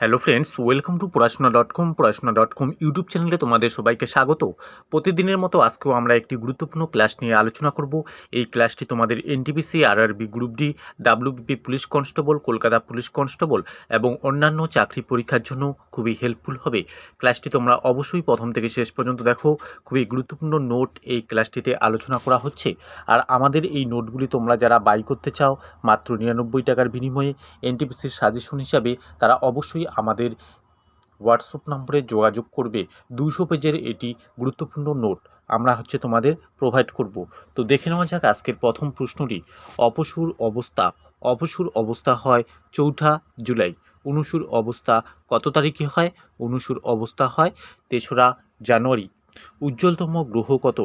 Hello friends welcome to Porashona dot com Porashona dot com YouTube চ্যানেলে তোমাদের সবাইকে স্বাগত। প্রতিদিনের মতো আজকেও আমরা একটি গুরুত্বপূর্ণ ক্লাস নিয়ে আলোচনা করব। এই ক্লাসটি তোমাদের NTPC RRB group D WBP police constable Kolkata police constable এবং অন্যান্য চাকরি পরীক্ষার জন্য খুবই হেল্পফুল হবে। ক্লাসটি তোমরা অবশ্যই প্রথম থেকে শেষ পর্যন্ত দেখো। খুবই গুরুত্বপূর্ণ নোট এই ক্লাসটিতে আলোচনা করা হচ্ছে। আর আমাদের এই নোটগুলি তোমরা যারা বাই করতে চাও মাত্র নিরানব্বই টাকার বিনিময়ে এনটিপিসির সাজেশন হিসাবে তারা অবশ্যই আমাদের হোয়াটসঅ্যাপ নম্বরে যোগাযোগ করবে। দুশো পেজের এটি গুরুত্বপূর্ণ নোট আমরা হচ্ছে তোমাদের প্রোভাইড করব। তো দেখে নেওয়া যাক আজকের প্রথম প্রশ্নটি। অপসুর অবস্থা। অপসুর অবস্থা হয় চৌঠা জুলাই। অনুসুর অবস্থা কত তারিখে হয়? অনুসুর অবস্থা হয় তেসরা জানুয়ারি। উজ্জ্বলতম গ্রহ কত?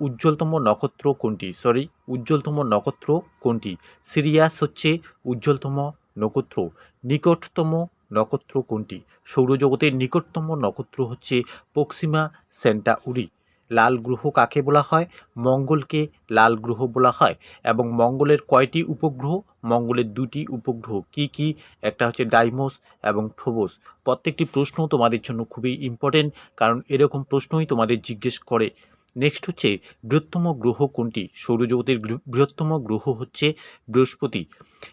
উজ্জ্বলতম নক্ষত্র কোনটি? সরি উজ্জ্বলতম নক্ষত্র কোনটি? সিরিয়াস হচ্ছে উজ্জ্বলতম নক্ষত্র। নিকটতম নক্ষত্র কোনটি? সৌরজগতের নিকটতম নক্ষত্র হচ্ছে পক্সিমা সেন্টাউরি লাল গ্রহ কাকে বলা হয়? মঙ্গলকে লাল গ্রহ বলা হয় এবং মঙ্গলের কয়টি উপগ্রহ? মঙ্গলের দুটি উপগ্রহ কি কি? একটা হচ্ছে ডাইমোস এবং ফ্রোবোস প্রত্যেকটি প্রশ্ন তোমাদের জন্য খুবই ইম্পর্টেন্ট কারণ এরকম প্রশ্নই তোমাদের জিজ্ঞেস করে। নেক্সট হচ্ছে, বৃহত্তম গ্রহ কোনটি? সৌরজগতের বৃহত্তম গ্রহ হচ্ছে বৃহস্পতি।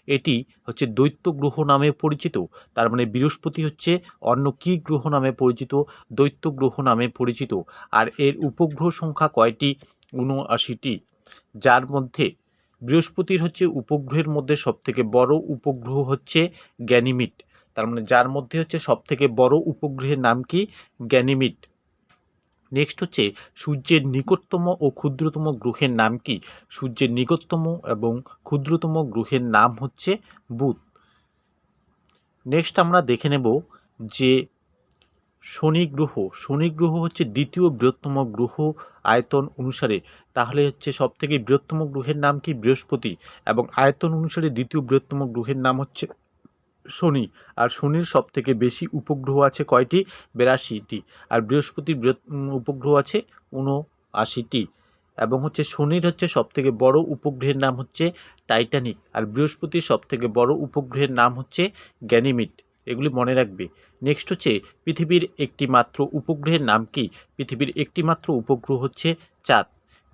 এটি হচ্ছে দৈত্য গ্রহ নামে পরিচিত। তার মানে বৃহস্পতি হচ্ছে অন্য কি গ্রহ নামে পরিচিত? দৈত্য গ্রহ নামে পরিচিত। আর এর উপগ্রহ সংখ্যা কয়টি? উনআশিটি যার মধ্যে বৃহস্পতির হচ্ছে উপগ্রহের মধ্যে সবথেকে বড় উপগ্রহ হচ্ছে গ্যানিমিড তার মানে যার মধ্যে হচ্ছে সবথেকে বড় উপগ্রহের নাম কি? গ্যানিমিড নেক্সট হচ্ছে সূর্যের নিকটতম ও ক্ষুদ্রতম গ্রহের নাম কি? সূর্যের নিকটতম এবং ক্ষুদ্রতম গ্রহের নাম হচ্ছে বুধ। নেক্সট আমরা দেখে নেব যে শনি গ্রহ। শনি গ্রহ হচ্ছে দ্বিতীয় বৃহত্তম গ্রহ আয়তন অনুসারে। তাহলে হচ্ছে সব থেকে বৃহত্তম গ্রহের নাম কি? বৃহস্পতি। এবং আয়তন অনুসারে দ্বিতীয় বৃহত্তম গ্রহের নাম হচ্ছে শনি। আর শনির সব থেকে বেশি উপগ্রহ আছে কয়টি? বিরাশিটি। আর বৃহস্পতির উপগ্রহ আছে উনআশিটি এবং হচ্ছে শনির হচ্ছে সব থেকে বড় উপগ্রহের নাম হচ্ছে টাইটানিক। আর বৃহস্পতির সব থেকে বড় উপগ্রহের নাম হচ্ছে গ্যানিমিড এগুলি মনে রাখবে। নেক্সট হচ্ছে, পৃথিবীর একটি মাত্র উপগ্রহের নাম কি? পৃথিবীর একটি মাত্র উপগ্রহ হচ্ছে চাঁদ।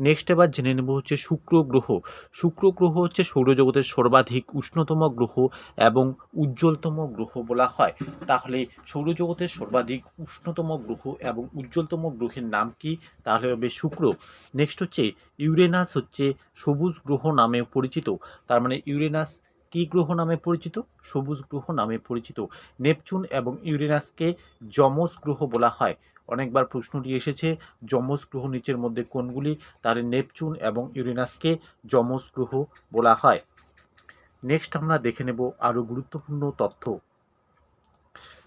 নেক্সট এবার জেনে নেব হচ্ছে শুক্র গ্রহ। শুক্র গ্রহ হচ্ছে সৌরজগতের সর্বাধিক উষ্ণতম গ্রহ এবং উজ্জ্বলতম গ্রহ বলা হয়। তাহলে সৌরজগতের সর্বাধিক উষ্ণতম গ্রহ এবং উজ্জ্বলতম গ্রহের নাম কি? তাহলে হবে শুক্র। নেক্সট হচ্ছে, ইউরেনাস হচ্ছে সবুজ গ্রহ নামে পরিচিত। তার মানে ইউরেনাস কি গ্রহ নামে পরিচিত? সবুজ গ্রহ নামে পরিচিত। নেপচুন এবং ইউরেনাসকে যমজ গ্রহ বলা হয়। অনেকবার প্রশ্নটি এসেছে, যমজ গ্রহ নিচের মধ্যে কোনগুলি? তাহলে নেপচুন এবং ইউরেনাসকে যমজ গ্রহ বলা হয়। নেক্সট আমরা দেখে নেব আরও গুরুত্বপূর্ণ তথ্য।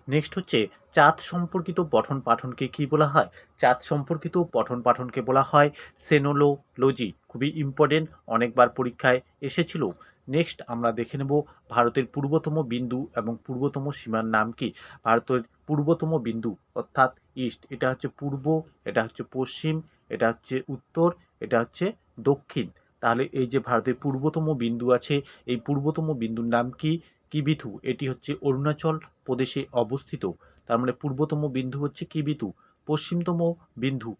নেক্সট হচ্ছে, চাঁদ সম্পর্কিত পঠন পাঠনকে কি বলা হয়? চাঁদ সম্পর্কিত পঠন পাঠনকে বলা হয় সেনোলোলজি খুবই ইম্পর্টেন্ট অনেকবার পরীক্ষায় এসেছিল। নেক্সট আমরা দেখে নেব ভারতের পূর্বতম বিন্দু এবং পূর্বতম সীমার নাম কি? ভারতের পূর্বতম বিন্দু, অর্থাৎ ইস্ট এটা হচ্ছে পূর্ব, এটা হচ্ছে পশ্চিম, এটা হচ্ছে উত্তর, এটা হচ্ছে দক্ষিণ। তাহলে এই যে ভারতের পূর্বতম বিন্দু আছে, এই পূর্বতম বিন্দুর নাম কি? কিবিথু এটি হচ্ছে অরুণাচল প্রদেশে অবস্থিত। তার মানে পূর্বতম বিন্দু হচ্ছে কিবিথু পশ্চিমতম বিন্দু।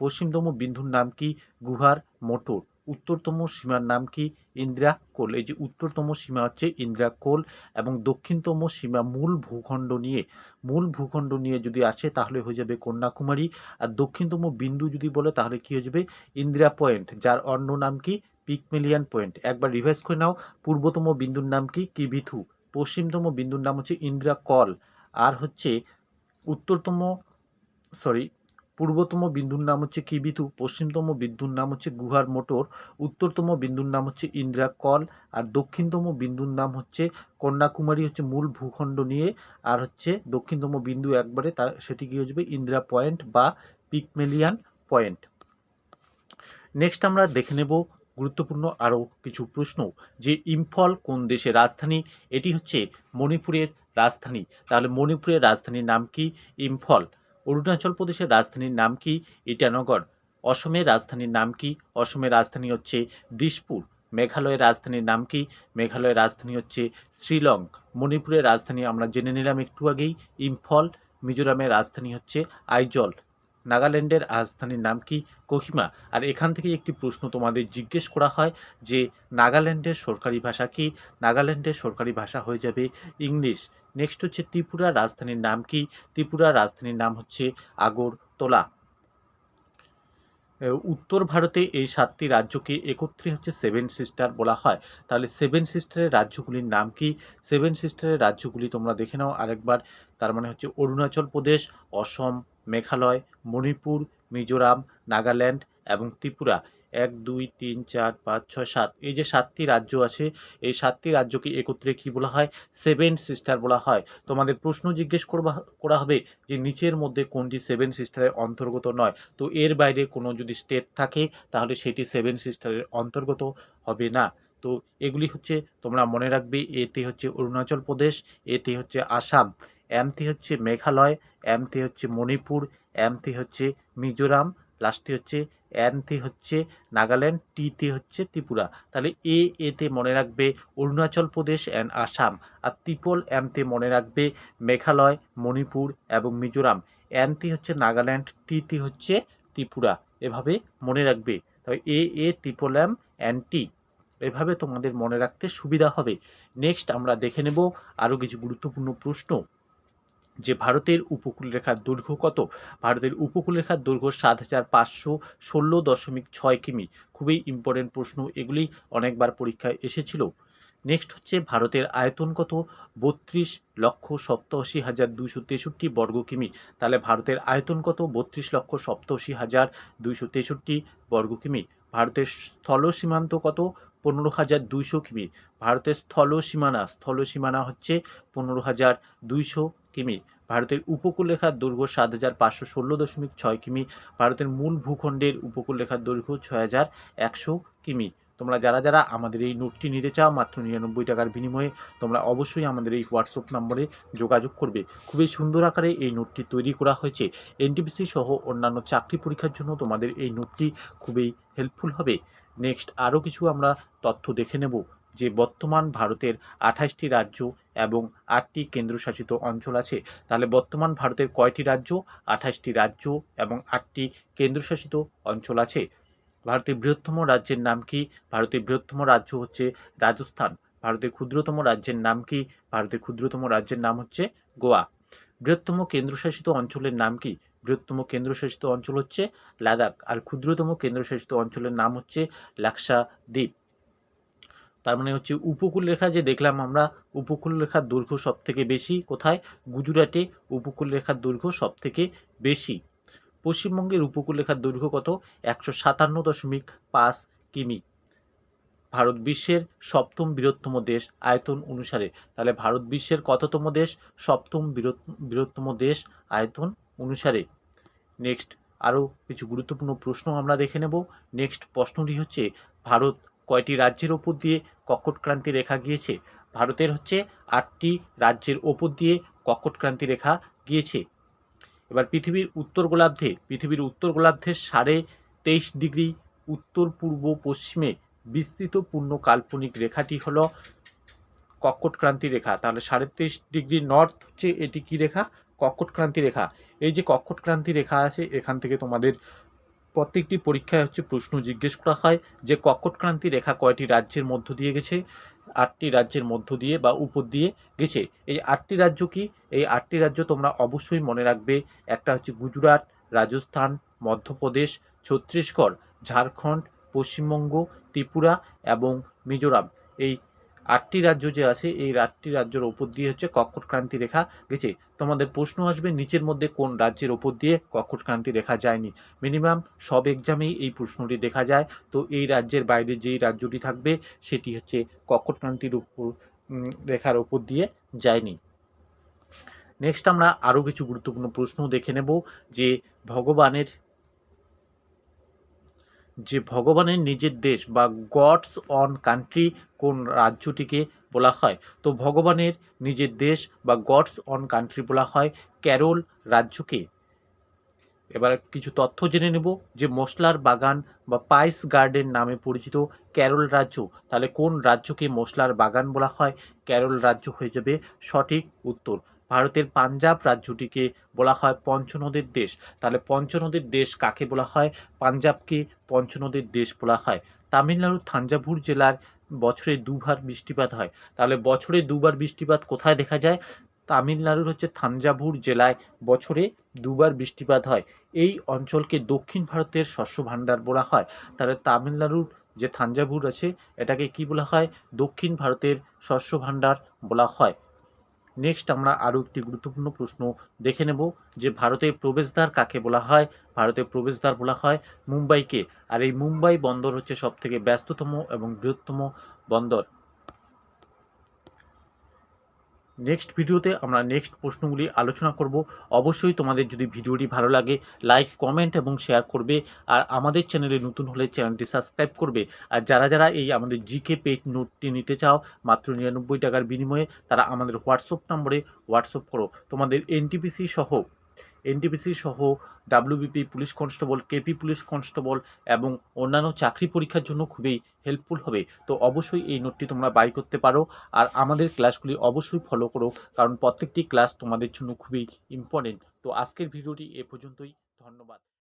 পশ্চিমতম বিন্দুর নাম কি? গুহার মোটর। উত্তরতম সীমার নাম কি? ইন্দিরা কোল। এই যে উত্তরতম সীমা হচ্ছে ইন্দিরা কোল এবং দক্ষিণতম সীমা মূল ভূখণ্ড নিয়ে। মূল ভূখণ্ড নিয়ে যদি আসে তাহলে হয়ে যাবে কন্যাকুমারী। আর দক্ষিণতম বিন্দু যদি বলে তাহলে কি হয়ে যাবে? ইন্দিরা পয়েন্ট, যার অন্য নাম কি? পিকমেলিয়ান পয়েন্ট। একবার রিভাইজ করে নাও, পূর্বতম বিন্দুর নাম কি? কিবিথু পশ্চিমতম বিন্দুর নাম হচ্ছে ইন্দিরা কল। আর হচ্ছে উত্তরতম, সরি পূর্বতম বিন্দুর নাম হচ্ছে কিবিথু পশ্চিমতম বিন্দুর নাম হচ্ছে গুহার মোটর, উত্তরতম বিন্দুর নাম হচ্ছে ইন্দিরা কল, আর দক্ষিণতম বিন্দুর নাম হচ্ছে কন্যাকুমারী হচ্ছে মূল ভূখণ্ড নিয়ে, আর হচ্ছে দক্ষিণতম বিন্দু একবারে তার সেটি কি হয়ে যাবে? ইন্দিরা পয়েন্ট বা পিকমেলিয়ান পয়েন্ট। নেক্সট আমরা দেখে নেব গুরুত্বপূর্ণ আরও কিছু প্রশ্ন, যে ইম্ফল কোন দেশের রাজধানী? এটি হচ্ছে মণিপুরের রাজধানী। তাহলে মণিপুরের রাজধানীর নাম কি? ইম্ফল। অরুণাচল প্রদেশের রাজধানীর নাম কি? ইটানগর। অসমের রাজধানীর নাম কি? অসমের রাজধানী হচ্ছে দিশপুর মেঘালয়ের রাজধানীর নাম কি? মেঘালয়ের রাজধানী হচ্ছে শ্রীলং মণিপুরের রাজধানী আমরা জেনে নিলাম একটু আগেই, ইম্ফল। মিজোরামের রাজধানী হচ্ছে আইজল। নাগাল্যান্ডের রাজধানীর নাম কি? কোহিমা। আর এখান থেকে একটি প্রশ্ন তোমাদের জিজ্ঞেস করা হয় যে, নাগাল্যান্ডের সরকারি ভাষা কি? নাগাল্যান্ডের সরকারি ভাষা হয়ে যাবে ইংলিশ। নেক্সট হচ্ছে ত্রিপুরার রাজধানীর নাম কি? ত্রিপুরার রাজধানীর নাম হচ্ছে আগরতলা। উত্তর ভারতে এই সাতটি রাজ্যকে একত্রে হচ্ছে সেভেন সিস্টার বলা হয়। তাহলে সেভেন সিস্টারের রাজ্যগুলির নাম কি? সেভেন সিস্টারের রাজ্যগুলি তোমরা দেখে নাও আরেকবার। তার মানে হচ্ছে অরুণাচল প্রদেশ, অসম, মেঘালয়, মণিপুর, মিজোরাম, নাগাল্যান্ড এবং ত্রিপুরা। এক, দুই, তিন, চার, পাঁচ, ছয়, সাত। এই যে সাতটি রাজ্য আছে, এই সাতটি রাজ্যকে একত্রে কি বলা হয়? সেভেন সিস্টার বলা হয়। তোমাদের প্রশ্ন জিজ্ঞেস করবা, করা হবে যে নিচের মধ্যে কোনটি সেভেন সিস্টারের অন্তর্গত নয়? তো এর বাইরে কোনো যদি স্টেট থাকে, তাহলে সেটি সেভেন সিস্টারের অন্তর্গত হবে না। তো এগুলি হচ্ছে, তোমরা মনে রাখবে এতে হচ্ছে অরুণাচল প্রদেশ এতে হচ্ছে আসাম এমতে হচ্ছে মেঘালয় এমতে হচ্ছে মণিপুর এমতে হচ্ছে মিজোরাম লাস্টে হচ্ছে এনতে হচ্ছে নাগাল্যান্ড টিতে হচ্ছে ত্রিপুরা। তাহলে এ এতে মনে রাখবে অরুণাচল প্রদেশ অ্যান্ড আসাম। আর ত্রিপল এমতে মনে রাখবে মেঘালয়, মণিপুর এবং মিজোরাম। এনতে হচ্ছে নাগাল্যান্ড টিতে হচ্ছে ত্রিপুরা। এভাবে মনে রাখবে। তবে এ এ, ত্রিপল এম অ্যান্ড এভাবে তোমাদের মনে রাখতে সুবিধা হবে। নেক্সট আমরা দেখে নেব আরও কিছু গুরুত্বপূর্ণ প্রশ্ন। যে ভারতের উপকূলরেখার দৈর্ঘ্য কত? ভারতের উপকূলরেখার দৈর্ঘ্য সাত হাজার পাঁচশো ষোলো দশমিক ছয় কিমি। খুবই ইম্পর্টেন্ট প্রশ্ন, এগুলি অনেকবার পরীক্ষায় এসেছিল। নেক্সট হচ্ছে ভারতের আয়তন কত? বত্রিশ লক্ষ সপ্তাশি হাজার দুইশো তেষট্টি বর্গ কিমি। তাহলে ভারতের আয়তন কত? বত্রিশ লক্ষ সপ্তাশি হাজার দুইশো তেষট্টি বর্গ কিমি। ভারতের স্থল সীমান্ত কত? পনেরো হাজার দুইশো কিমি। ভারতের স্থল সীমানা স্থল সীমানা হচ্ছে পনেরো হাজার দুইশো কিমি। ভারতের উপকূলরেখার দৈর্ঘ্য সাত হাজার পাঁচশো ষোলো দশমিক ছয় কিমি। ভারতের মূল ভূখণ্ডের উপকূলরেখার দৈর্ঘ্য ছয় হাজার একশো কিমি। তোমরা যারা যারা আমাদের এই নোটটি নিতে চাও, মাত্র নিরানব্বই টাকার বিনিময়ে তোমরা অবশ্যই আমাদের এই হোয়াটসঅ্যাপ নম্বরে যোগাযোগ করবে। খুবই সুন্দর আকারে এই নোটটি তৈরি করা হয়েছে। এনটিপিসি সহ অন্যান্য চাকরি পরীক্ষার জন্য তোমাদের এই নোটটি খুবই হেল্পফুল হবে। নেক্সট আরও কিছু আমরা তথ্য দেখে নেব যে বর্তমান ভারতের আঠাশটি রাজ্য এবং আটটি কেন্দ্রশাসিত অঞ্চল আছে। তাহলে বর্তমান ভারতের কয়টি রাজ্য? আঠাশটি রাজ্য এবং আটটি কেন্দ্রশাসিত অঞ্চল আছে। ভারতের বৃহত্তম রাজ্যের নাম কি? ভারতের বৃহত্তম রাজ্য হচ্ছে রাজস্থান। ভারতের ক্ষুদ্রতম রাজ্যের নাম কি? ভারতের ক্ষুদ্রতম রাজ্যের নাম হচ্ছে গোয়া। বৃহত্তম কেন্দ্রশাসিত অঞ্চলের নাম কি? বৃহত্তম কেন্দ্রশাসিত অঞ্চল হচ্ছে লাদাখ, আর ক্ষুদ্রতম কেন্দ্রশাসিত অঞ্চলের নাম হচ্ছে লাক্সা দ্বীপ তার মানে হচ্ছে উপকূল রেখা যে দেখলাম আমরা, উপকূল রেখার দৈর্ঘ্য সব থেকে বেশি। কোথায়? গুজরাটে উপকূল রেখার দৈর্ঘ্য সব থেকে বেশি। পশ্চিমবঙ্গের উপকূল রেখার দৈর্ঘ্য কত? একশো সাতান্ন দশমিক পাঁচ কিমি। ভারত বিশ্বের সপ্তম বৃহত্তম দেশ আয়তন অনুসারে। তাহলে ভারত বিশ্বের কততম দেশ? সপ্তম বৃহত্তম দেশ আয়তন অনুসারে। নেক্সট আরও কিছু গুরুত্বপূর্ণ প্রশ্ন আমরা দেখে নেব। নেক্সট প্রশ্নটি হচ্ছে, ভারত কয়টি রাজ্যের ওপর দিয়ে কর্কটক্রান্তি রেখা গিয়েছে? ভারতের হচ্ছে আটটি রাজ্যের ওপর দিয়ে কর্কটক্রান্তি রেখা গিয়েছে। এবার পৃথিবীর উত্তর গোলার্ধে পৃথিবীর উত্তর গোলার্ধের সাড়ে তেইশ ডিগ্রি উত্তর পূর্ব পশ্চিমে বিস্তৃত পূর্ণ কাল্পনিক রেখাটি হলো কর্কটক্রান্তি রেখা। তাহলে সাড়ে তেইশ ডিগ্রি নর্থ হচ্ছে এটি কি রেখা? কর্কটক্রান্তি রেখা। এই যে কর্কটক্রান্তি রেখা আছে, এখান থেকে তোমাদের প্রত্যেকটি পরীক্ষায় হচ্ছে প্রশ্ন জিজ্ঞেস করা হয় যে কর্কটক্রান্তি রেখা কয়টি রাজ্যের মধ্য দিয়ে গেছে? আটটি রাজ্যের মধ্য দিয়ে বা উপর দিয়ে গেছে। এই আটটি রাজ্য কি? এই আটটি রাজ্য তোমরা অবশ্যই মনে রাখবে, একটা হচ্ছে গুজরাট, রাজস্থান, মধ্যপ্রদেশ, ছত্তিশগড়, ঝাড়খণ্ড পশ্চিমবঙ্গ, ত্রিপুরা এবং মিজোরাম। এই আটটি রাজ্য যে আছে, এই আটটি রাজ্যের ওপর দিয়ে হচ্ছে কর্কটক্রান্তি রেখা গেছে। তোমাদের প্রশ্ন আসবে, নিচের মধ্যে কোন রাজ্যের ওপর দিয়ে কর্কটক্রান্তি রেখা যায়নি? মিনিমাম সব এক্সামেই এই প্রশ্নটি দেখা যায়। তো এই রাজ্যের বাইরে যেই রাজ্যটি থাকবে, সেটি হচ্ছে কর্কটক্রান্তির উপর রেখার ওপর দিয়ে যায়নি। নেক্সট আমরা আরও কিছু গুরুত্বপূর্ণ প্রশ্ন দেখে নেব, যে ভগবানের যে ভগবানের নিজের দেশ বা গডস অন কান্ট্রি কোন রাজ্যটিকে বলা হয়। তো ভগবানের নিজের দেশ বা গডস অন কান্ট্রি বলা হয় কেরল রাজ্যকে। এবার কিছু তথ্য জেনে নেব যে মশলার বাগান বা পাইস গার্ডেন নামে পরিচিত কেরল রাজ্য, তাহলে কোন রাজ্যকে মশলার বাগান বলা হয়? কেরল রাজ্য হয়ে যাবে সঠিক উত্তর। ভারতের পাঞ্জাব রাজ্যটিকে বলা হয় পঞ্চনদের দেশ। তাহলে পঞ্চনদের দেশ কাকে বলা হয়? পাঞ্জাবকে পঞ্চনদের দেশ বলা হয়। তামিলনাড়ুর থাঞ্জাভুর জেলার বছরে দুবার বৃষ্টিপাত হয়। তাহলে বছরে দুবার বৃষ্টিপাত কোথায় দেখা যায়? তামিলনাড়ুর হচ্ছে থাঞ্জাভুর জেলায় বছরে দুবার বৃষ্টিপাত হয়। এই অঞ্চলকে দক্ষিণ ভারতের শস্য ভাণ্ডার বলা হয়। তাহলে তামিলনাড়ুর যে থাঞ্জাভুর আছে, এটাকে কি বলা হয়? দক্ষিণ ভারতের শস্য ভাণ্ডার বলা হয়। নেক্সট আমরা আরও একটি গুরুত্বপূর্ণ প্রশ্ন দেখে নেব যে ভারতের প্রবেশদ্বার কাকে বলা হয়? ভারতের প্রবেশদ্বার বলা হয় মুম্বাইকে। আর এই মুম্বাই বন্দর হচ্ছে সবথেকে ব্যস্ততম এবং বৃহত্তম বন্দর। নেক্সট ভিডিওতে আমরা নেক্সট প্রশ্নগুলি আলোচনা করব। অবশ্যই তোমাদের যদি ভিডিওটি ভালো লাগে লাইক কমেন্ট এবং শেয়ার করবে। আর আমাদের চ্যানেলে নতুন হলে চ্যানেলটি সাবস্ক্রাইব করবে। আর যারা যারা এই আমাদের জিকে পেজ নোটটি নিতে চাও, মাত্র নিরানব্বই টাকার বিনিময়ে তারা আমাদের হোয়াটসঅ্যাপ নম্বরে হোয়াটসঅ্যাপ করো। তোমাদের এনটিপিসি সহ এনটিপিসি সহ WBP police constable KP police constable এবং অন্যান্য চাকরি পরীক্ষার জন্য খুবই হেল্পফুল হবে। তো অবশ্যই এই নোটটি তোমরা বাই করতে পারো আর আমাদের ক্লাসগুলি অবশ্যই ফলো করো কারণ প্রত্যেকটি ক্লাস তোমাদের জন্য খুবই ইম্পর্টেন্ট তো আজকের ভিডিওটি এ পর্যন্তই। ধন্যবাদ।